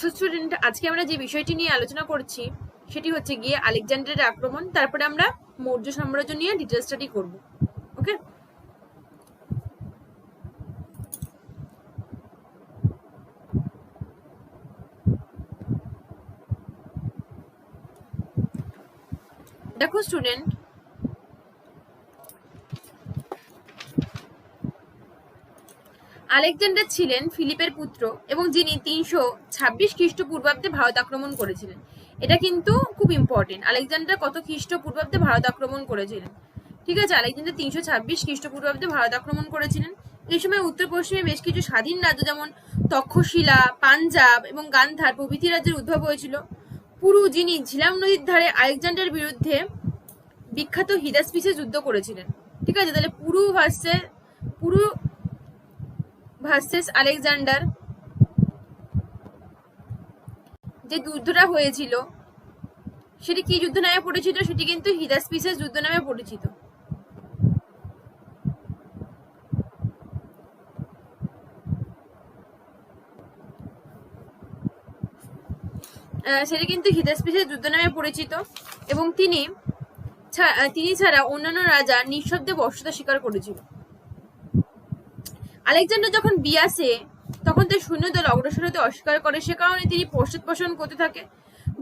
Student আজকে আমরা যে বিষয়টি নিয়ে আলোচনা করছি, সেটি হচ্ছে গিয়ে আলেকজান্ডারের আক্রমণ, তারপরে আমরা মৌর্য সাম্রাজ্য নিয়ে ডিটেল স্টাডি করব ওকে দেখো স্টুডেন্ট আলেকজান্ডার ছিলেন ফিলিপের পুত্র এবং যিনি তিনশো ছাব্বিশ খ্রিস্টপূর্বাব্দে ভারত আক্রমণ করেছিলেন। এটা কিন্তু খুব ইম্পর্টেন্ট আলেকজান্ডার কত খ্রিস্টপূর্বাব্দে ভারত আক্রমণ করেছিলেন? ঠিক আছে, আলেকজান্ডার তিনশো ছাব্বিশ খ্রিস্টপূর্বাব্দে ভারত আক্রমণ করেছিলেন। এই সময় উত্তর পশ্চিমে বেশ কিছু স্বাধীন রাজ্য যেমন তক্ষশিলা, পাঞ্জাব এবং গান্ধার প্রভৃতি রাজ্যের উদ্ভব হয়েছিল। পুরু যিনি ঝিলাম নদীর ধারে আলেকজান্ডার বিরুদ্ধে বিখ্যাত হিদাসপিসে যুদ্ধ করেছিলেন। ঠিক আছে, তাহলে পুরু ভার্সে পুরু ভার্সেস আলেকজান্ডার, যে যুদ্ধটা হয়েছিল, সেটি কি যুদ্ধ নামে পরিচিত? সেটি কিন্তু হিদাসপিসের যুদ্ধ নামে পরিচিত। সেটি কিন্তু হিদাসপিসের যুদ্ধ নামে পরিচিত এবং তিনি তিনি ছাড়া অন্যান্য রাজা নিঃশব্দে বর্ষতা স্বীকার করেছিল। আলেকজান্ডার যখন বিয়াসে তখন তার সৈন্যদল অগ্রসর হতে অস্বীকার করে। সে কারণে তিনি পশ্চাৎপোষণ করতে থাকে।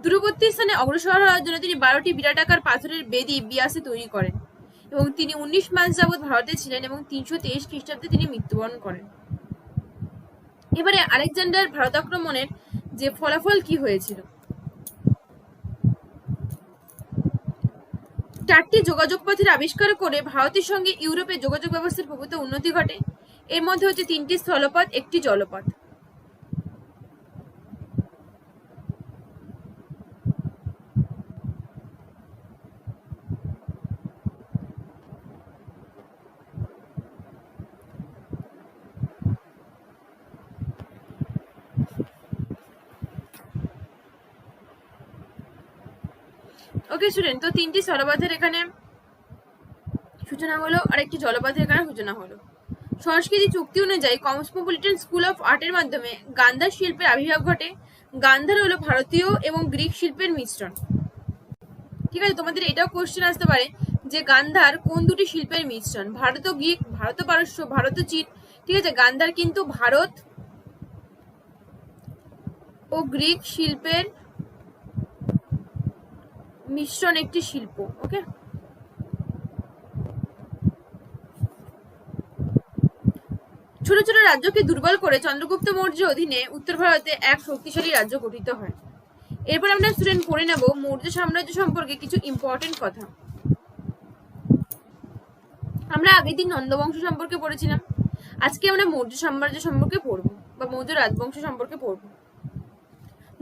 দূরবর্তী স্থানে অগ্রসর হওয়ার জন্য তিনি বারোটি বিরাটাকার পাথরের বেদি বিয়াসে তৈরি করেন এবং তিনি উনিশ মাস যাবৎ ভারতে ছিলেন এবং তিনশো তেইশ খ্রিস্টাব্দে তিনি মৃত্যুবরণ করেন। এবারে আলেকজান্ডার ভারত আক্রমণের যে ফলাফল কি হয়েছিল? চারটি যোগাযোগ পথের আবিষ্কার করে ভারতের সঙ্গে ইউরোপের যোগাযোগ ব্যবস্থার প্রভূত উন্নতি ঘটে। এর মধ্যে হচ্ছে তিনটি স্থলপথ, একটি জলপথ। ওকে স্টুডেন্ট তো তিনটি স্থলপথের এখানে সূচনা হলো আর একটি জলপথের এখানে সূচনা হলো। সংস্কৃতি চুক্তি অনুযায়ী কসমোপলিটন স্কুল অফ আর্টের মাধ্যমে গান্ধার শিল্পের আবির্ভাব ঘটে। গান্ধার হলো ভারতীয় এবং গ্রিক শিল্পের মিশ্রণ। ঠিক আছে, তোমাদের এটাও কোশ্চেন আসতে পারে যে গান্ধার কোন দুটি শিল্পের মিশ্রণ? ভারত গ্রিক, ভারত পারস্য, ভারত চীন। ঠিক আছে, গান্ধার কিন্তু ভারত ও গ্রিক শিল্পের মিশ্রণ একটি শিল্প ওকে ছোট ছোট রাজ্যকে দুর্বল করে চন্দ্রগুপ্ত মৌর্য অধীনে উত্তর ভারতে এক শক্তিশালী রাজ্য গঠিত হয়। এরপর আমরা স্টুডেন্ট পড়ে নেব মৌর্য সাম্রাজ্য সম্পর্কে কিছু ইম্পর্টেন্ট কথা। আমরা আগের দিন নন্দবংশ সম্পর্কে পড়েছিলাম। আজকে আমরা মৌর্য সাম্রাজ্য সম্পর্কে পড়ব বা মৌর্য রাজবংশ সম্পর্কে পড়ব।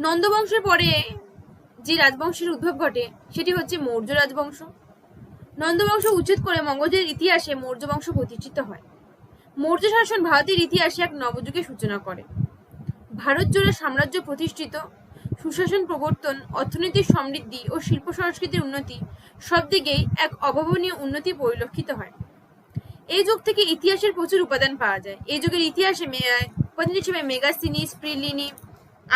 নন্দবংশের পরে যে রাজবংশের উদ্ভব ঘটে, সেটি হচ্ছে মৌর্য রাজবংশ। নন্দবংশ উচ্ছেদ করে মগধের ইতিহাসে মৌর্য বংশ প্রতিষ্ঠিত হয়। মৌর্য শাসন ভারতের ইতিহাসে এক নবযুগের সূচনা করে। ভারত জুড়ে সাম্রাজ্য প্রতিষ্ঠিত, সুশাসন প্রবর্তন, অর্থনৈতিক সমৃদ্ধি ও শিল্প সংস্কৃতির উন্নতি সব দিকেই এক অভাবনীয় উন্নতি পরিলক্ষিত হয়। এই যুগ থেকে ইতিহাসের প্রচুর উপাদান পাওয়া যায়। এই যুগের ইতিহাসে উপাদান হিসেবে মেগাসিনি স্প্রিলিনি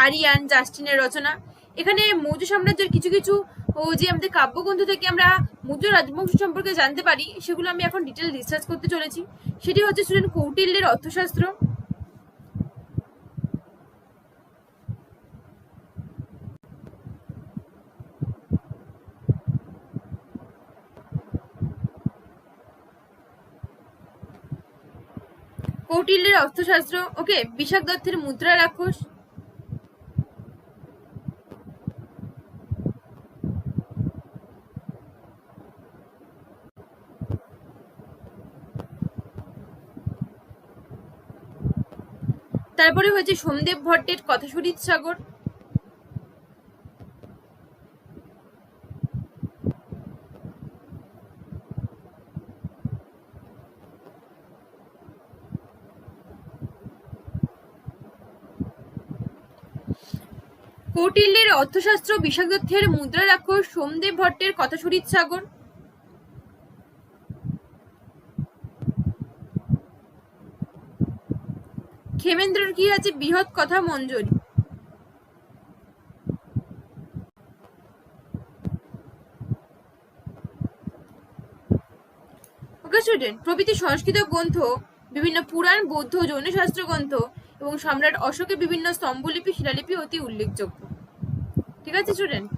আরিয়ান, জাস্টিনের রচনা। এখানে মৌর্য সাম্রাজ্যের কিছু কিছু ও যে আমাদের কাব্যগ্রন্থ থেকে আমরা মৌর্য রাজবংশ সম্পর্কে জানতে পারি, সেগুলো আমি এখন ডিটেল রিসার্চ করতে চলেছি। সেটি হচ্ছে স্টুডেন্ট কৌটিল্যের অর্থশাস্ত্র। কৌটিল্যের অর্থশাস্ত্র। ওকে বিশাখ দত্তের মুদ্রা রাক্ষস। তারপরে হয়েছে সোমদেব ভট্টের কথাশরীত সাগর? কৌটিল্যের অর্থশাস্ত্র বিশাখদত্তের মুদ্রা রাক্ষস সোমদেব ভট্টের কথাশরীত সাগর? হেমেন্দ্রের কি আছে বৃহৎ কথা মঞ্জুরি? ওকে স্টুডেন্ট প্রভৃতি সংস্কৃত গ্রন্থ, বিভিন্ন পুরাণ, বৌদ্ধ জৈন শাস্ত্র গ্রন্থ এবং সম্রাট অশোকের বিভিন্ন স্তম্ভলিপি, শিলালিপি অতি উল্লেখযোগ্য। ঠিক আছে স্টুডেন্ট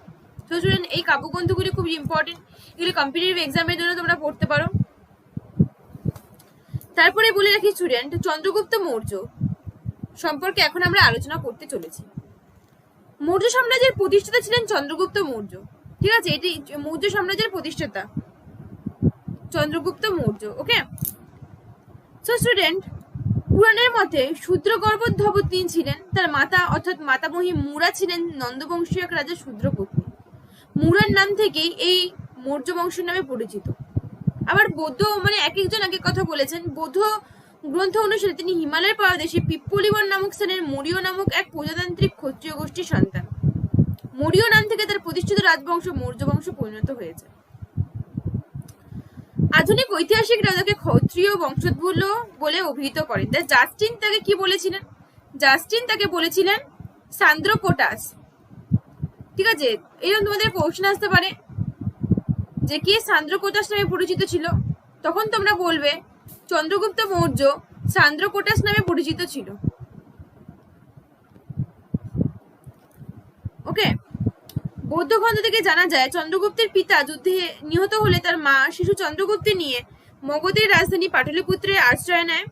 তো স্টুডেন্ট এই কাব্যগ্রন্থগুলি খুব ইম্পর্টেন্ট এগুলি কম্পিটিভ এক্সামের জন্য তোমরা পড়তে পারো। তারপরে বলে রাখি স্টুডেন্ট চন্দ্রগুপ্ত মৌর্য। সম্পর্কে এখন আমরা আলোচনা করতে চলেছি। মৌর্য সাম্রাজ্যের প্রতিষ্ঠাতা ছিলেন চন্দ্রগুপ্ত মৌর্য। ঠিক আছে, এটি মৌর্য সাম্রাজ্যের প্রতিষ্ঠাতা। Chandragupta Maurya, okay? So student পুরাণের মতে শূদ্র গর্ভোদ্ভব তিনি ছিলেন, তার মাতা অর্থাৎ মাতামহী মুরা ছিলেন নন্দবংশীয় এক রাজা শূদ্র পত্নী মুরার নাম থেকেই এই মৌর্য বংশের নামে পরিচিত। আবার বৌদ্ধ মানে এক একজন এক এক কথা বলেছেন। বৌদ্ধ গ্রন্থ অনুসারে তিনি হিমালয়ের পাদদেশে পিপ্পলিবন নামক স্থানের মরিয় নামক এক প্রজাতান্ত্রিক ক্ষত্রিয় গোষ্ঠীর সন্তান। মরিয় নাম থেকে তার প্রতিষ্ঠিত রাজবংশ মৌর্য বংশ পরিণত হয়েছে। আধুনিক ঐতিহাসিকরা তাকে ক্ষত্রিয় বংশোদ্ভূত বলে অভিহিত করেন। তাই জাস্টিন তাকে কি বলেছিলেন? জাস্টিন তাকে বলেছিলেন সান্দ্রোকোটাস ঠিক আছে? এরকম তোমাদের প্রশ্ন আসতে পারে, যে কে সান্দ্রকোটাস নামে পরিচিত ছিল? তখন তোমরা বলবে চন্দ্রগুপ্ত মৌর্য সান্দ্রকোটাস নামে পরিচিত ছিল। ওকে বৌদ্ধ গ্রন্থ থেকে জানা যায়, চন্দ্রগুপ্তের পিতা যুদ্ধে নিহত হলে তার মা শিশু চন্দ্রগুপ্তে নিয়ে মগধের রাজধানী পাটলিপুত্রে আশ্রয় নেয়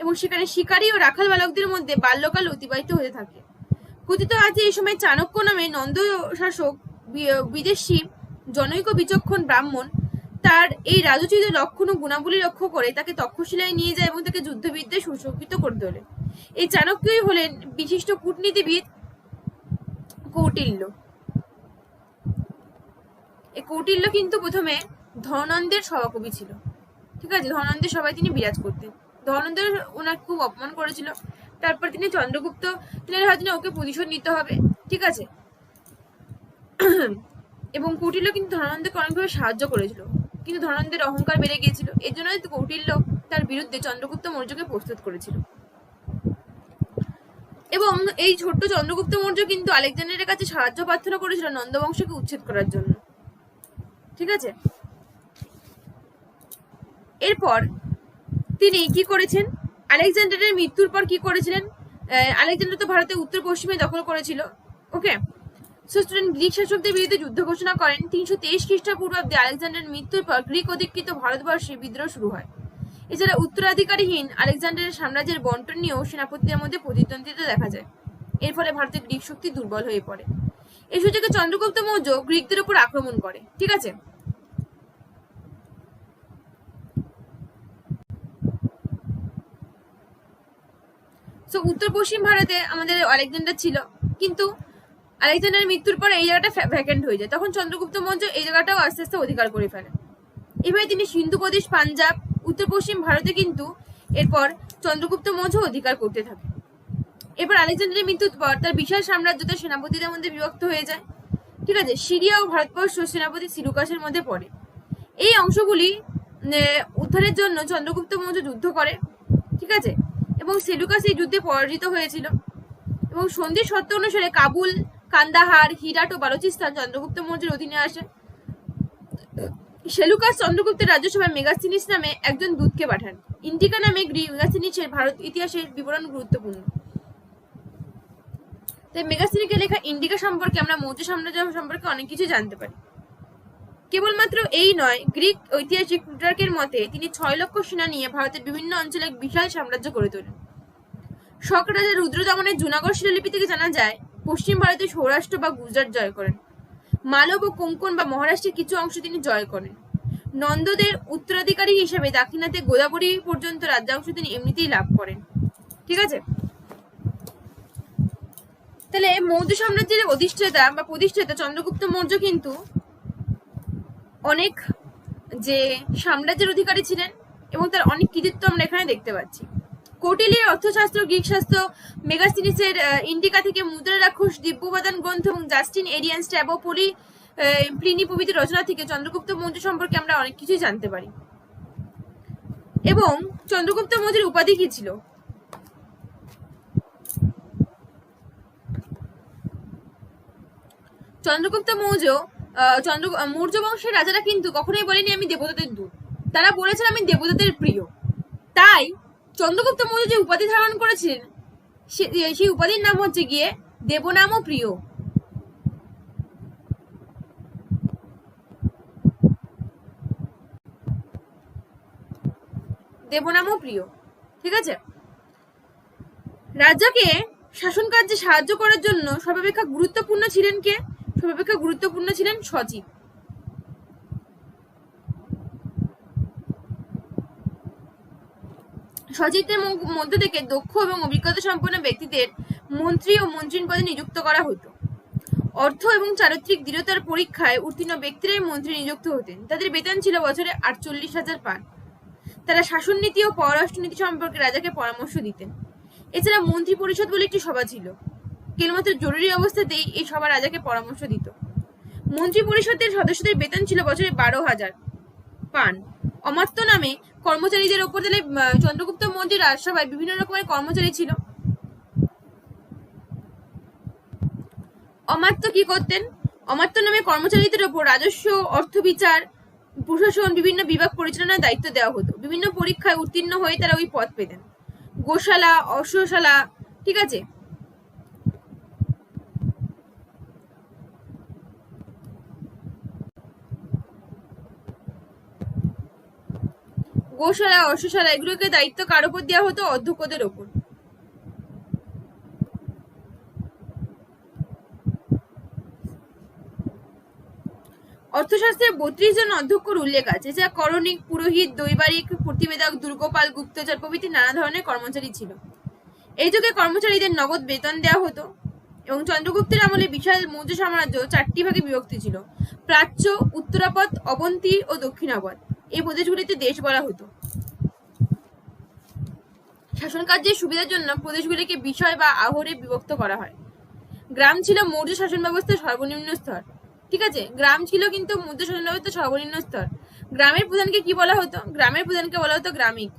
এবং সেখানে শিকারী ও রাখাল বালকদের মধ্যে বাল্যকাল অতিবাহিত হতে থাকে। কথিত আছে, এই সময় চাণক্য নামে নন্দ শাসক বিদেশি জনৈক বিচক্ষণ ব্রাহ্মণ তার এই রাজোচিত লক্ষণ ও গুণাবলী লক্ষ্য করে তাকে তক্ষশিলায় নিয়ে যায় এবং তাকে যুদ্ধবিদ্যায় সুশোভিত করে তোলে। এই চাণক্যই হলেন বিশিষ্ট কূটনীতিবিদ কৌটিল্য। এই কৌটিল্য কিন্তু প্রথমে ধনন্দের সভাকবি ছিল। ঠিক আছে? ধনন্দের সবাই তিনি বিরাজ করতেন। ধনন্দের ওনার খুব অপমান করেছিল। তারপর তিনি চন্দ্রগুপ্ত তিনি ভাবছেন ওকে প্রতিশোধ নিতে হবে। ঠিক আছে? এবং কৌটিল্য কিন্তু ধনানন্দকে অনেকভাবে সাহায্য করেছিল। কিন্তু ধনন্দের অহংকার বেড়ে গিয়েছিল। এর জন্য কৌটিল্য তার বিরুদ্ধে চন্দ্রগুপ্ত মৌর্যকে প্রস্তুত করেছিল। এবং এই ছোট্ট চন্দ্রগুপ্ত মৌর্য কিন্তু আলেকজান্ডারের কাছে সাহায্য প্রার্থনা করেছিল নন্দবংশকে উচ্ছেদ করার জন্য। ঠিক আছে? এরপর তিনি কি করেছেন? আলেকজান্ডারের মৃত্যুর পর কি করেছিলেন? আলেকজান্ডার তো ভারতের উত্তর পশ্চিমে দখল করেছিল। ওকে সো স্টুডেন্ট গ্রিক শাসকদের বিরুদ্ধে যুদ্ধ ঘোষণা করেন। তিনশো তেইশ খ্রিস্টপূর্বাব্দে আলেকজান্ডারের মৃত্যুর পর গ্রিক অধিকৃত ভারতবর্ষে বিদ্রোহ শুরু হয়। এছাড়া উত্তরাধিকারীহীন আলেকজান্ডারের সাম্রাজ্যের বন্টন নিয়েও সেনাপতিদের মধ্যে প্রতিদ্বন্দ্বিতা দেখা যায়। এর ফলে ভারতের গ্রিক শক্তি দুর্বল হয়ে পড়ে। এই সুযোগে চন্দ্রগুপ্ত মৌর্য গ্রিকদের উপর আক্রমণ করে। ঠিক আছে? সো উত্তর পশ্চিম ভারতে আমাদের আলেকজান্ডার ছিল। কিন্তু আলেকজান্ডারের মৃত্যুর পর এই জায়গাটা ভ্যাকেন্ট হয়ে যায়। তখন চন্দ্রগুপ্ত মৌর্য এই জায়গাটাও আস্তে আস্তে অধিকার করে ফেলে এভাবে তিনি সিন্ধু প্রদেশ, পাঞ্জাব, উত্তর পশ্চিম ভারতে কিন্তু এরপর চন্দ্রগুপ্ত মৌর্য অধিকার করতে থাকে। এরপর আলেকজান্ডারের মৃত্যুর পর তার বিশাল সাম্রাজ্য তার সেনাপতিদের মধ্যে বিভক্ত হয়ে যায়। ঠিক আছে, সিরিয়া ও ভারতবর্ষ সেনাপতি সিরুকাসের মধ্যে পড়ে। এই অংশগুলি উদ্ধারের জন্য চন্দ্রগুপ্ত মৌর্য যুদ্ধ করে। ঠিক আছে? এবং সেলুকাস এই যুদ্ধে পরাজিত হয়েছিল। এবং সন্ধি শর্ত অনুসারে কাবুল কান্দাহার হিরাট ও বালুচিস্তান, চন্দ্রগুপ্ত মৌর্যের অধীনে আসে। সেলুকাস চন্দ্রগুপ্তের রাজ্যসভায় মেগাসিনিস নামে একজন দূতকে পাঠান। ইন্ডিকা নামে গ্রিক মেগাস্তিনিসের ভারত ইতিহাসের বিবরণ গুরুত্বপূর্ণ। তাই মেগাসিনিকে লেখা ইন্ডিকা সম্পর্কে আমরা মৌর্য সাম্রাজ্য সম্পর্কে অনেক কিছু জানতে পারি। কেবলমাত্র এই নয়, গ্রিক ঐতিহাসিক প্লুটার্কের মতে তিনি ছয় লক্ষ সেনা নিয়ে ভারতের বিভিন্ন অঞ্চলে বিশাল সাম্রাজ্য গড়ে তোলেন। শক রাজা রুদ্র দমনের জুনাগড় শিলালিপি থেকে জানা যায় পশ্চিম ভারতে সৌরাষ্ট্র বা গুজরাট জয় করেন। মালব ও কোঙ্কন বা মহারাষ্ট্রের কিছু অংশ তিনি জয় করেন। নন্দদের উত্তরাধিকারী হিসেবে দাক্ষিণাতে গোদাবরী পর্যন্ত রাজ্যাংশ তিনি এমনিতেই লাভ করেন। ঠিক আছে? তাহলে মৌর্য সাম্রাজ্যের অধিষ্ঠাতা বা প্রতিষ্ঠাতা চন্দ্রগুপ্ত মৌর্য কিন্তু অনেক যে সাম্রাজ্যের অধিকারী ছিলেন এবং তার অনেক কৃতিত্ব আমরা এখানে দেখতে পাচ্ছি। কৌটিল্যের অর্থশাস্ত্র গ্রিক শাস্ত্র মেগাস্তিনিসের আহ, ইন্ডিকা থেকে মুদ্রা রাক্ষস দিব্যবাদান গ্রন্থ এবং জাস্টিন এরিয়ান স্ট্যাবোপলি প্লিনি প্রভৃতি রচনা থেকে চন্দ্রগুপ্ত মৌর্য সম্পর্কে আমরা অনেক কিছুই জানতে পারি। এবং চন্দ্রগুপ্ত মৌর্যের উপাধি কি ছিল? চন্দ্রগুপ্ত মৌর্য চন্দ্র মৌর্য বংশের রাজারা কিন্তু কখনোই বলেনি আমি দেবতাদের দূত। তারা বলেছেন আমি দেবতাদের প্রিয়। তাই চন্দ্রগুপ্ত মৌর্য যে উপাধি ধারণ করেছিলেন সেই উপাধির নাম হচ্ছে গিয়ে দেবনাম ও প্রিয়। দেবনাম ও প্রিয়, ঠিক আছে? রাজাকে শাসন কার্যে সাহায্য করার জন্য সর্বাপেক্ষা গুরুত্বপূর্ণ ছিলেন কে? সর্বাপেক্ষা গুরুত্বপূর্ণ ছিলেন সচিব সচিবদের মধ্য থেকে দক্ষ এবং অভিজ্ঞতা সম্পন্ন ব্যক্তিদের মন্ত্রী ও মন্ত্রীর পদে নিযুক্ত করা হতো। অর্থ এবং চারিত্রিক দৃঢ়তার পরীক্ষায় উত্তীর্ণ ব্যক্তিরাই মন্ত্রী নিযুক্ত হতেন। তাদের বেতন ছিল বছরে আটচল্লিশ হাজার পান তারা শাসননীতি ও পররাষ্ট্রনীতি সম্পর্কে রাজাকে পরামর্শ দিতেন। এছাড়া মন্ত্রী পরিষদ বলে একটি সভা ছিল। কেবলমাত্র জরুরি অবস্থাতেই এই সভা রাজাকে পরামর্শ দিত। মন্ত্রী পরিষদের সদস্যদের বেতন ছিল বছরে বারো হাজার পান অমাত্য নামে কর্মচারীদের ওপর তাহলে চন্দ্রগুপ্ত মন্দির রাজসভায় বিভিন্ন রকমের কর্মচারী ছিল। অমাত্য কি করতেন? অমাত্য নামে কর্মচারীদের ওপর রাজস্ব, অর্থ বিচার, প্রশাসন, বিভিন্ন বিভাগ পরিচালনার দায়িত্ব দেওয়া হতো। বিভিন্ন পরীক্ষায় উত্তীর্ণ হয়ে তারা ওই পদ পেতেন। গোশালা, অশ্বশালা, ঠিক আছে? গোশালা, অশ্বশালা, এগুলোকে দায়িত্ব কার উপর দেওয়া হতো? অধ্যক্ষদের ওপর অর্থশাস্ত্রে বত্রিশ জন অধ্যক্ষর উল্লেখ আছে, যা করণিক, পুরোহিত, দৈবারিক, প্রতিবেদক, দুর্গপাল, গুপ্তচর প্রভৃতি নানা ধরনের কর্মচারী ছিল। এই যুগে কর্মচারীদের নগদ বেতন দেওয়া হতো এবং চন্দ্রগুপ্তের আমলে বিশাল মৌর্য সাম্রাজ্য চারটি ভাগে বিভক্তি ছিল, প্রাচ্য, উত্তরাপথ, অবন্তী ও দক্ষিণাপথ। এই প্রদেশগুলিতে দেশ বলা হতো। শাসন কার্যের সুবিধার জন্য প্রদেশগুলিকে বিষয় বা আহরে বিভক্ত করা হয়। গ্রাম ছিল মৌর্য শাসন ব্যবস্থার সর্বনিম্ন স্তর। ঠিক আছে? গ্রাম ছিল কিন্তু মৌর্য শাসন ব্যবস্থার সর্বনিম্ন স্তর। গ্রামের প্রধানকে কি বলা হতো? গ্রামের প্রধানকে বলা হতো গ্রামিক।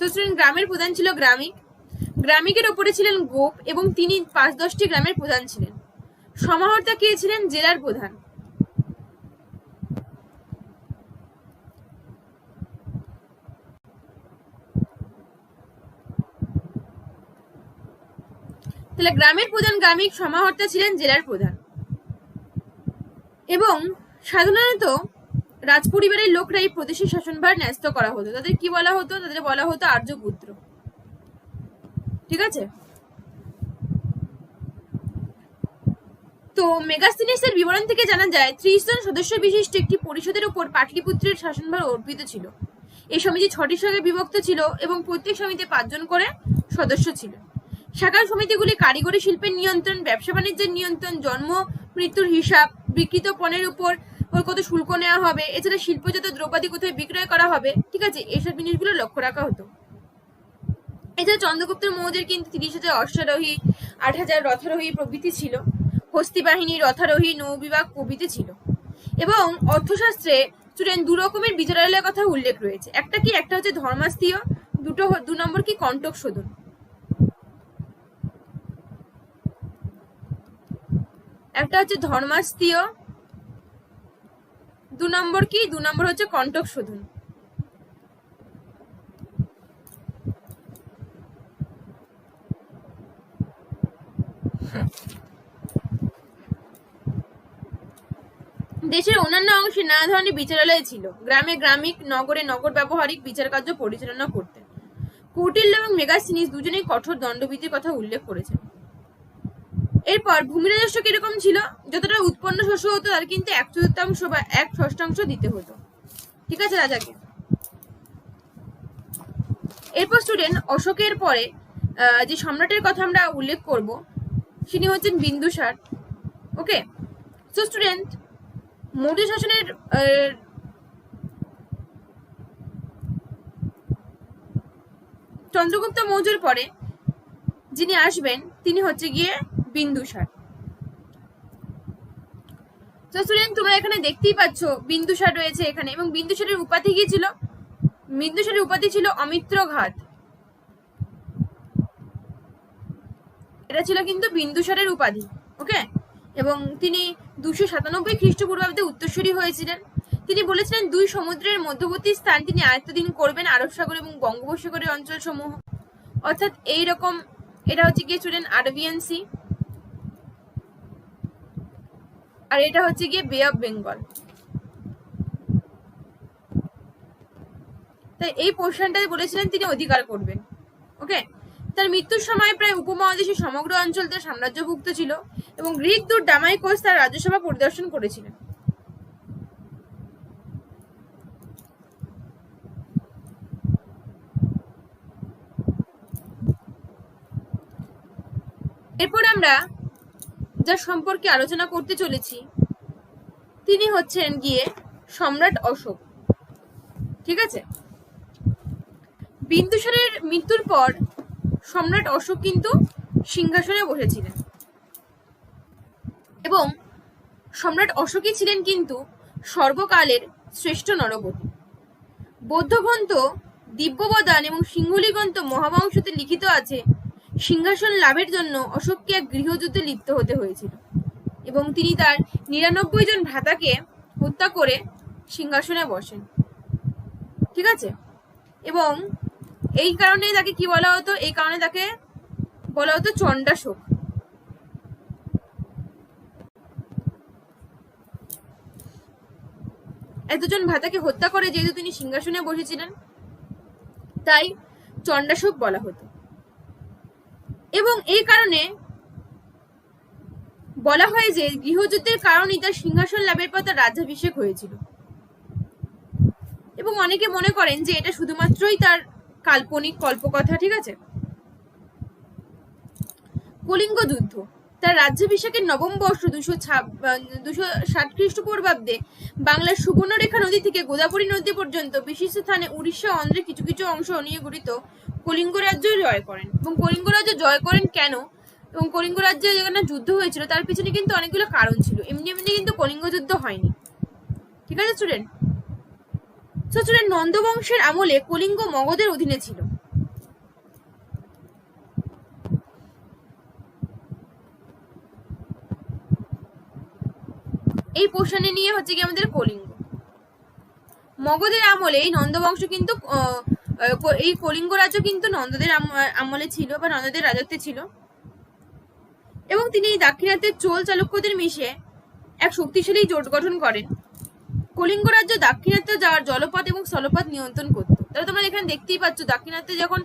Student, গ্রামের প্রধান ছিল গ্রামিক। গ্রামিকের ওপরে ছিলেন গোপ এবং তিনি পাঁচ দশটি গ্রামের প্রধান ছিলেন। সমাহর্তা কে ছিলেন? জেলার প্রধান। তাহলে গ্রামের প্রধান গ্রামিক সমাহর্তা ছিলেন জেলার প্রধান। এবং সাধারণত রাজপরিবারের লোকরা এই প্রদেশের শাসনভার ন্যস্ত করা হতো। তাদের কি বলা হতো? তাদের বলা হতো আর্যপুত্র। ঠিক আছে? তো মেগাস্তিনিসের বিবরণ থেকে জানা যায়, ত্রিশ জন সদস্য বিশিষ্ট একটি পরিষদের উপর পাটলিপুত্রের শাসনভার অর্পিত ছিল। এই সমিতি ছটি শাখায় বিভক্ত ছিল এবং প্রত্যেক সমিতি পাঁচজন করে সদস্য ছিল। শাখার সমিতিগুলি কারিগরি শিল্পের নিয়ন্ত্রণ, ব্যবসা বাণিজ্যের নিয়ন্ত্রণ, জন্ম, মৃত্যুর হিসাব, বিকৃত পণের উপর কত শুল্ক নেওয়া হবে, এছাড়া শিল্পজাত দ্রব্যাদি কোথায় বিক্রয় করা হবে, ঠিক আছে? এইসব জিনিসগুলো লক্ষ্য রাখা হতো। এছাড়া চন্দ্রগুপ্ত মৌর্যের কিন্তু তিরিশ হাজার অশ্বারোহী, আট হাজার রথারোহী প্রভৃতি ছিল। হস্তি বাহিনী, রথারোহী, নৌবিভাগ প্রভৃতি ছিল। এবং অর্থশাস্ত্রে স্টুডেন্ট দু রকমের বিচারালয়ের কথা উল্লেখ রয়েছে। একটা কি, একটা হচ্ছে ধর্মাস্তীয় দুটো দু নম্বর কি কণ্টক শোধন। একটা হচ্ছে ধর্মাস্তীয় দু নম্বর কি? দু নম্বর হচ্ছে কণ্টক শোধন। দেশের অন্যান্য অংশে নানা ধরনের বিচারালয় ছিল। গ্রামে গ্রামিক, নগরে নগর ব্যবহারিক বিচার কার্য পরিচালনা করতেন। কৌটিল্য এবং মেগাসিনিস দুজনেই কঠোর দণ্ডবিধির কথা উল্লেখ করেছেন। এরপর ভূমি রাজস্ব কীরকম ছিল? যতটা উৎপন্ন শস্য হতো, তার কিন্তু এক চতুর্থাংশ বা এক ষষ্ঠাংশ দিতে হতো। ঠিক আছে, রাজাকে? এরপর স্টুডেন্ট অশোকের পরে যে সম্রাটের কথা আমরা উল্লেখ করব, তিনি হচ্ছেন Bindusara. Okay? So student Maurya শাসনের চন্দ্রগুপ্ত মৌর্যের পরে যিনি আসবেন, তিনি হচ্ছে গিয়ে বিন্দুসার তো স্টুডেন্ট তোমরা এখানে দেখতেই পাচ্ছ বিন্দুসার রয়েছে এখানে এবং বিন্দুসারের উপাধি কি ছিল? বিন্দুসারের উপাধি ছিল অমিত্র ঘাট এটা ছিল কিন্তু বিন্দুসারের উপাধি, ওকে? এবং তিনি দুশো সাতানব্বই খ্রিস্টপূর্বাব্দে উত্তরসূরি হয়েছিলেন। তিনি বলেছিলেন, দুই সমুদ্রের মধ্যবর্তী স্থান তিনি আয়ত্তদিন করবেন আরব সাগর এবং বঙ্গোপসাগরের অঞ্চল সমূহ অর্থাৎ এই রকম এটা হচ্ছে গিয়ে স্টুডেন্ট আরবিয়ান সি। আর এটা হচ্ছে গিয়ে বে অফ বেঙ্গল তাই এই পোর্শনটাতে বলেছিলেন তিনি অধিকার করবেন। ওকে তার মৃত্যুর সময় প্রায় উপমহাদেশের সমগ্র অঞ্চল তার সাম্রাজ্যভুক্ত ছিল এবং গ্রিক দূত ডামাইকোস তার রাজ্যসভা পরিদর্শন করেছিলেন। এরপর আমরা যার সম্পর্কে আলোচনা করতে চলেছি। তিনি হচ্ছেন গিয়ে সম্রাট অশোক। ঠিক আছে? বিন্দুসারের মৃত্যুর পর সম্রাট অশোক কিন্তু সিংহাসনে বসেছিলেন। এবং সম্রাট অশোকই ছিলেন কিন্তু সর্বকালের শ্রেষ্ঠ নরপতি। বৌদ্ধগ্রন্থ দিব্যবদান এবং সিংহলীগ্রন্থ মহাবংশতে লিখিত আছে সিংহাসন লাভের জন্য অশোককে এক গৃহযুদ্ধে লিপ্ত হতে হয়েছিল এবং তিনি তার নিরানব্বই জন ভ্রাতাকে হত্যা করে সিংহাসনে বসেন। ঠিক আছে? এবং এই কারণে তাকে কি বলা হতো? এই কারণে তাকে বলা হতো চণ্ডাশোক। এতজন ভাতাকে হত্যা করে যেহেতু তিনি সিংহাসনে বসেছিলেন, তাই চণ্ডাশোক বলা হতো। এবং এই কারণে বলা হয় যে গৃহযুদ্ধের কারণেই তার সিংহাসন লাভের পর তার রাজ্যাভিষেক হয়েছিল। এবং অনেকে মনে করেন যে এটা শুধুমাত্রই তার কাল্পনিক কল্পকথা, ঠিক আছে? কলিঙ্গ যুদ্ধ। তার রাজ্যাভিষেকের নবম বর্ষ দুশো দুশো ষাট খ্রিস্টপূর্বাব্দে বাংলার সুবর্ণরেখা নদী থেকে গোদাবরী নদী পর্যন্ত বিশিষ্ট স্থানে উড়িষ্যা অন্ধ্রের কিছু কিছু অংশ নিয়ে গঠিত কলিঙ্গ রাজ্য জয় করেন। এবং কলিঙ্গ রাজ্য জয় করেন কেন? এবং কলিঙ্গ রাজ্যে যেখানে যুদ্ধ হয়েছিল, তার পিছনে কিন্তু অনেকগুলো কারণ ছিল। এমনি এমনি কিন্তু কলিঙ্গ যুদ্ধ হয়নি। ঠিক আছে স্টুডেন্ট স্টুডেন্ট নন্দবংশের আমলে কলিঙ্গ মগধের অধীনে ছিল। এই পোষণে নিয়ে হচ্ছে কি আমাদের কলিঙ্গ। মগধের আমলে এই নন্দবংশ কিন্তু এই কলিঙ্গ রাজ্য কিন্তু নন্দদের আমলে ছিল বা নন্দদের রাজত্বে ছিল। এবং তিনি এই দাক্ষিণাত্যের চোল চালুক্যদের মিশে এক শক্তিশালী জোট গঠন করেন। কলিঙ্গ রাজ্য দাক্ষিণাত্য যাওয়ার জলপথ এবং স্থলপথ নিয়ন্ত্রণ করত। তাহলে তোমরা এখানে দেখতেই পাচ্ছ, দাক্ষিণাত্যে যখন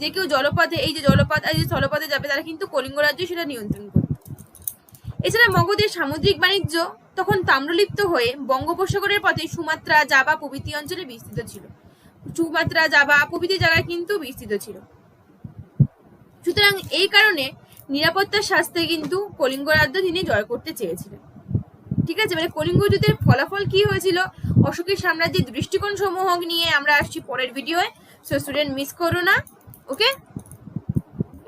যে কেউ জলপথে, এই যে জলপথ আর যে স্থলপথে যাবে, তারা কিন্তু কলিঙ্গ রাজ্য সেটা নিয়ন্ত্রণ করত। এছাড়া মগধের সামুদ্রিক বাণিজ্য তখন তাম্রলিপ্ত হয়ে বঙ্গোপসাগরের পথে সুমাত্রা জাবা প্রভৃতি অঞ্চলে বিস্তৃত ছিল। সুমাত্রা জাবা প্রভৃতি জায়গায় কিন্তু বিস্তৃত ছিল। সুতরাং এই কারণে নিরাপত্তার স্বাস্থ্যে কিন্তু কলিঙ্গ রাজ্য তিনি জয় করতে চেয়েছিলেন। ঠিক আছে? মানে কলিঙ্গ যুদ্ধের ফলাফল কি হয়েছিল? অশোকের সাম্রাজ্যের দৃষ্টিকোণ সমূহ নিয়ে আমরা আসছি পরের ভিডিওয়ে। সো স্টুডেন্ট মিস করো না ওকে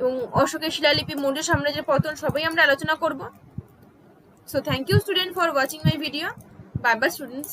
এবং অশোকের শিলালিপি, মৌর্য সাম্রাজ্যের পতন সবই আমরা আলোচনা করব। So thank you student for watching my video bye bye students